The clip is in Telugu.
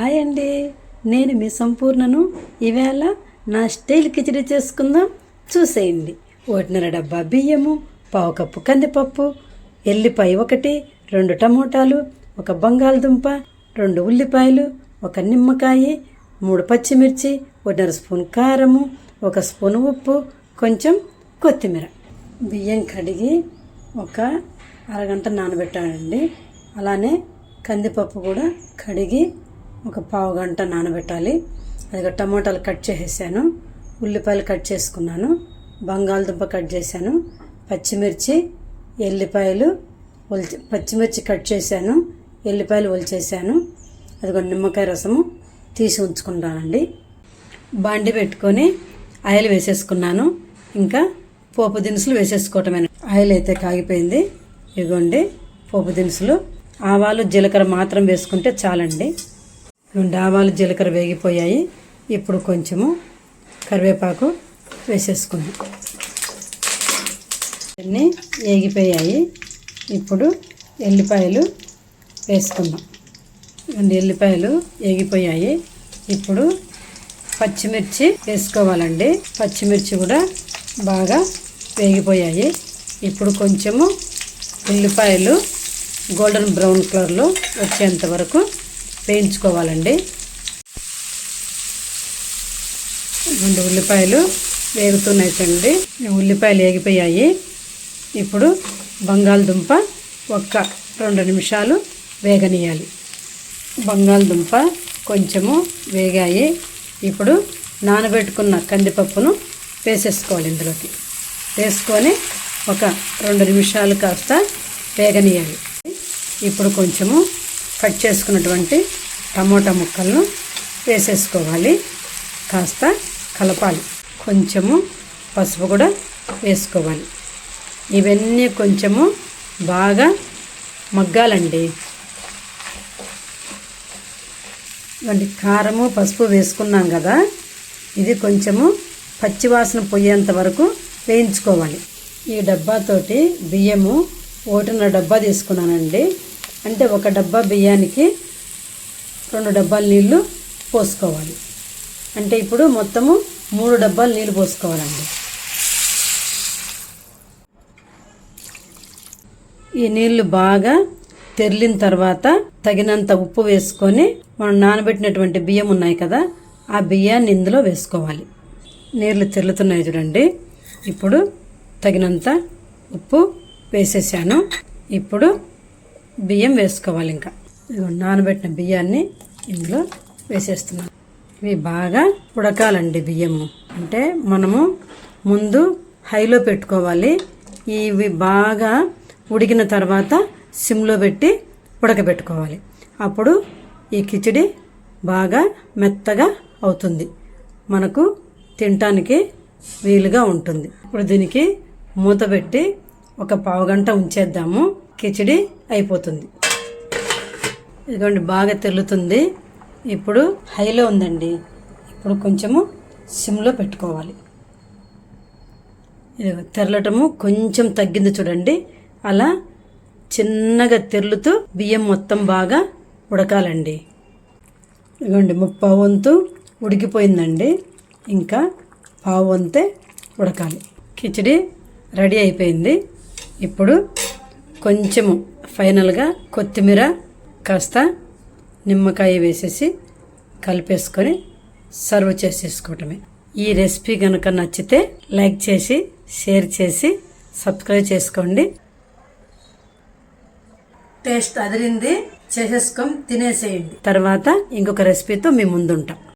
హాయ్ అండి. నేను మీ సంపూర్ణను. ఈవేళ నా స్టైల్ కిచడీ చేసుకుందాం. చూసేయండి. ఒకటిన్నర డబ్బా బియ్యము పావు కప్పు కందిపప్పు ఎల్లిపాయ ఒకటి రెండు టమోటాలు ఒక బంగాళదుంప రెండు ఉల్లిపాయలు ఒక నిమ్మకాయ మూడు పచ్చిమిర్చి ఒకటిన్నర స్పూన్ కారము ఒక స్పూన్ ఉప్పు కొంచెం కొత్తిమీర. బియ్యం కడిగి ఒక అరగంట నానబెట్టానండి అలానే కందిపప్పు కూడా కడిగి ఒక పావు గంట నానబెట్టాలి. అది టమోటాలు కట్ చేసేసాను. ఉల్లిపాయలు కట్ చేసుకున్నాను. బంగాళదుంప కట్ చేశాను. పచ్చిమిర్చి ఎల్లిపాయలు ఒలిచి పచ్చిమిర్చి కట్ చేశాను. ఎల్లిపాయలు ఒలిచేసాను. అది ఒక నిమ్మకాయ రసము తీసి ఉంచుకుంటానండి. బాండి పెట్టుకొని ఆయిల్ వేసేసుకున్నాను. ఇంకా పోపు దినుసులు వేసేసుకోవటమే ఆయిల్ అయితే కాగిపోయింది. ఇదిగోండి పోపు దినుసులు. ఆవాలు జీలకర్ర మాత్రం వేసుకుంటే చాలండి. రెండు ఆవాలు జీలకర్ర వేగిపోయాయి. ఇప్పుడు కొంచెము కరివేపాకు వేసేసుకుందాం. అన్నీ వేగిపోయాయి. ఇప్పుడు ఎల్లిపాయలు వేసుకుందాం. రెండు ఎల్లిపాయలు వేగిపోయాయి. ఇప్పుడు పచ్చిమిర్చి వేసుకోవాలండి. పచ్చిమిర్చి కూడా బాగా వేగిపోయాయి. ఇప్పుడు కొంచెము ఉల్లిపాయలు గోల్డెన్ బ్రౌన్ కలర్లో వచ్చేంత వరకు వేయించుకోవాలండి. రెండు ఉల్లిపాయలు వేగుతున్నాయి చూడండి. ఉల్లిపాయలు వేగిపోయాయి. ఇప్పుడు బంగాళదుంప ఒక్క రెండు నిమిషాలు వేగనీయాలి బంగాళదుంప కొంచెము వేగాయి. ఇప్పుడు నానబెట్టుకున్న కందిపప్పును వేసేసుకోవాలి ఇందులోకి. వేసుకొని ఒక రెండు నిమిషాలు కాస్త వేగనీయాలి ఇప్పుడు కొంచెము కట్ చేసుకున్నటువంటి టమోటా ముక్కలను వేసేసుకోవాలి. కాస్త కలపాలి. కొంచెము పసుపు కూడా వేసుకోవాలి. ఇవన్నీ కొంచెము బాగా మగ్గాలండి. ఇవ్వండి కారము పసుపు వేసుకున్నాం కదా ఇది కొంచెము పచ్చివాసన పోయేంత వరకు వేయించుకోవాలి. ఈ డబ్బాతోటి బియ్యము ఓటున్న డబ్బా తీసుకున్నానండి. అంటే ఒక డబ్బా బియ్యానికి రెండు డబ్బాలు నీళ్ళు పోసుకోవాలి. అంటే ఇప్పుడు మొత్తము మూడు డబ్బాలు నీళ్ళు పోసుకోవాలండి. ఈ నీళ్ళు బాగా తెరిలిన తర్వాత తగినంత ఉప్పు వేసుకొని మనం నానబెట్టినటువంటి బియ్యం ఉన్నాయి కదా ఆ బియ్యాన్ని ఇందులో వేసుకోవాలి. నీళ్ళు తెరులుతున్నాయి చూడండి. ఇప్పుడు తగినంత ఉప్పు వేసేసాను. ఇప్పుడు బియ్యం వేసుకోవాలి ఇంకా. ఇదిగో నానబెట్టిన బియ్యాన్ని ఇందులో వేసేస్తున్నాను ఇవి బాగా ఉడకాలండి బియ్యము. అంటే మనము ముందు హైలో పెట్టుకోవాలి. ఇవి బాగా ఉడికిన తర్వాత సిమ్లో పెట్టి ఉడకబెట్టుకోవాలి. అప్పుడు ఈ కిచిడి బాగా మెత్తగా అవుతుంది. మనకు తినటానికి వీలుగా ఉంటుంది. ఇప్పుడు దీనికి మూత పెట్టి ఒక పావు గంట ఉంచేద్దాము. కిచిడి అయిపోతుంది. ఇదిగోండి బాగా తెల్లుతుంది ఇప్పుడు హైలో ఉందండి. ఇప్పుడు కొంచెము సిమ్లో పెట్టుకోవాలి. ఇది తెరలటము కొంచెం తగ్గింది చూడండి. అలా చిన్నగా తెరులుతూ బియ్యం మొత్తం బాగా ఉడకాలండి. ఇదిగోండి ముప్పావు వంతు ఉడికిపోయిందండి. ఇంకా పావు వంతే ఉడకాలి. కిచిడి రెడీ అయిపోయింది. ఇప్పుడు కొంచెము ఫైనల్గా కొత్తిమీర కాస్త నిమ్మకాయ వేసేసి కలిపేసుకొని సర్వ్ చేసేసుకోవటమే. ఈ రెసిపీ కనుక నచ్చితే లైక్ చేసి షేర్ చేసి సబ్స్క్రైబ్ చేసుకోండి. టేస్ట్ అదిరింది చేసేసుకొని తినేసేయండి. తర్వాత ఇంకొక రెసిపీతో మీ ముందుంటాం.